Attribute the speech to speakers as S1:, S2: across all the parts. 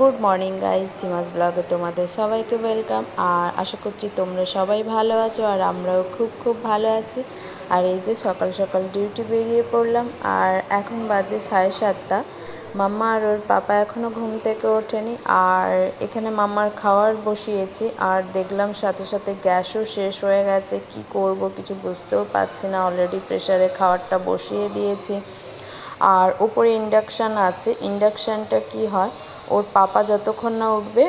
S1: Good morning guys সিমাস ব্লগে তোমাদের সবাইকে ওয়েলকাম। আর আশা করছি তোমরা সবাই ভালো আছো আর আমরাও খুব খুব ভালো আছি। আর এই যে সকাল সকাল ডিউটি বেরিয়ে পড়লাম, আর এখন বাজে সাড়ে সাতটা। মাম্মা আর ওর পাপা এখনও ঘুম থেকে ওঠেনি, আর এখানে মাম্মার খাওয়ার বসিয়েছি, আর দেখলাম সাথে সাথে গ্যাসও শেষ হয়ে গেছে, কি করব কিছু বুঝতেও পারছি না অলরেডি প্রেশারে খাওয়ারটা বসিয়ে দিয়েছি। আর ওপরে ইন্ডাকশান আছে ইন্ডাকশানটা কি হয়? ওর পাপা যতক্ষণ না উঠবে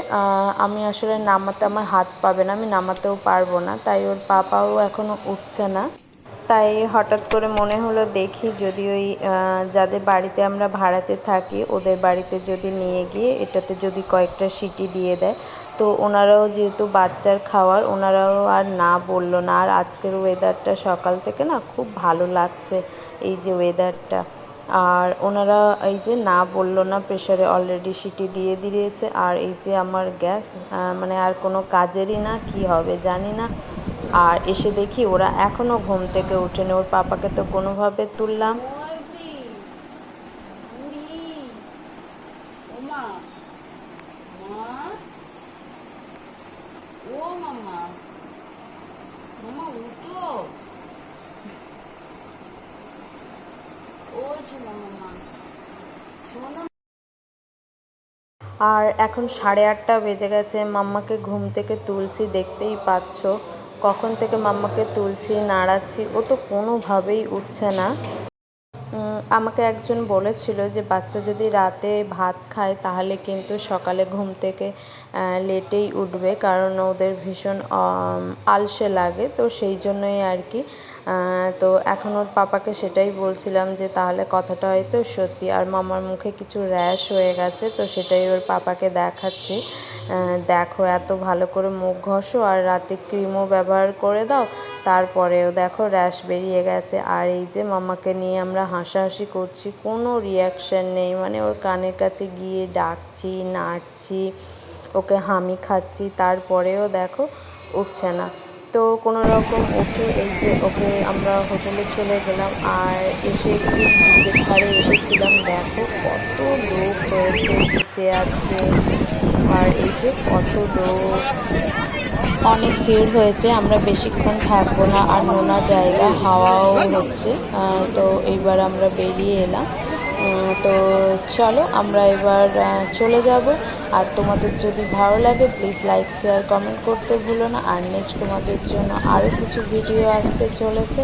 S1: আমি আসলে নামাতে আমার হাত পাবে না, আমি নামাতেও পারব না, তাই ওর পাপাও এখনও উঠছে না। তাই হঠাৎ করে মনে হলো দেখি যদি ওই যাদের বাড়িতে আমরা ভাড়াতে থাকি, ওদের বাড়িতে যদি নিয়ে গিয়ে এটাতে যদি কয়েকটা সিটি দিয়ে দেয়, তো ওনারাও যেহেতু বাচ্চার খাওয়ার, ওনারাও আর না বলল না। আর আজকের ওয়েদারটা সকাল থেকে না খুব ভালো লাগছে, এই যে ওয়েদারটা আর ওনারা এই যে না বলল না প্রেশারে অলরেডি সিটি দিয়ে দিয়েছে। আর এই যে আমার গ্যাস মানে আর কোনো কাজেরই না, কি হবে জানি না। আর এসে দেখি ওরা এখনও ঘুম থেকে ওঠেনি। ওর পাপাকে তো কোনোভাবে তুললাম। আর এখন সাড়ে আটটা বেজে গেছে। মাম্মাকে ঘুম থেকে তুলছি, দেখতেই পাচ্ছ। কখন থেকে মাম্মাকে তুলছি, নাড়াচ্ছি, ও তো কোনোভাবেই উঠছে না। আমাকে একজন বলেছিল যে বাচ্চা যদি রাতে ভাত খায় তাহলে কিন্তু সকালে ঘুম থেকে লেটেই উঠবে কারণ ওদের ভীষণ আলসে লাগে। তো সেই জন্যই আর কি তো এখন ওর পাপাকে সেটাই বলছিলাম যে তাহলে কথাটা হয়তো সত্যি। আর মামার মুখে কিছু র্যাশ হয়ে গেছে, তো সেটাই ওর পাপাকে দেখাচ্ছি। দেখো এত ভালো করে মুখ ঘষো আর রাতে ক্রিমও ব্যবহার করে দাও, তারপরেও দেখো র্যাশ বেরিয়ে গেছে। আর এই যে মামাকে নিয়ে আমরা হাসাহাসি করছি, কোনো রিয়াকশান নেই। মানে ওর কানের কাছে গিয়ে ডাকছি, নাড়ছি, ওকে হামি খাচ্ছি, তারপরেও দেখো উঠছে না। তো কোনো রকম উঠে এই যে ওকে আমরা হোটেলে চলে গেলাম আর এসে একটু বিচের ধারে এসেছিলাম। দেখো কত লোক হয়েছে বিচে আজকে আর এই যে কত লোক। অনেক ভিড় হয়েছে, আমরা বেশিক্ষণ থাকব না, আর নোনা জায়গা, হাওয়াও হচ্ছে। তো এইবার আমরা বেরিয়ে এলাম। তো চলো, আমরা এবার চলে যাব। আর তোমাদের যদি ভালো লাগে প্লিজ লাইক শেয়ার কমেন্ট করতে ভুলো না। আর নেক্সট তোমাদের জন্য আরও কিছু ভিডিও আসতে চলেছে।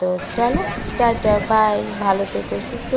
S1: তো চলো, টাটা বাই ভালো থেকো, সুস্থ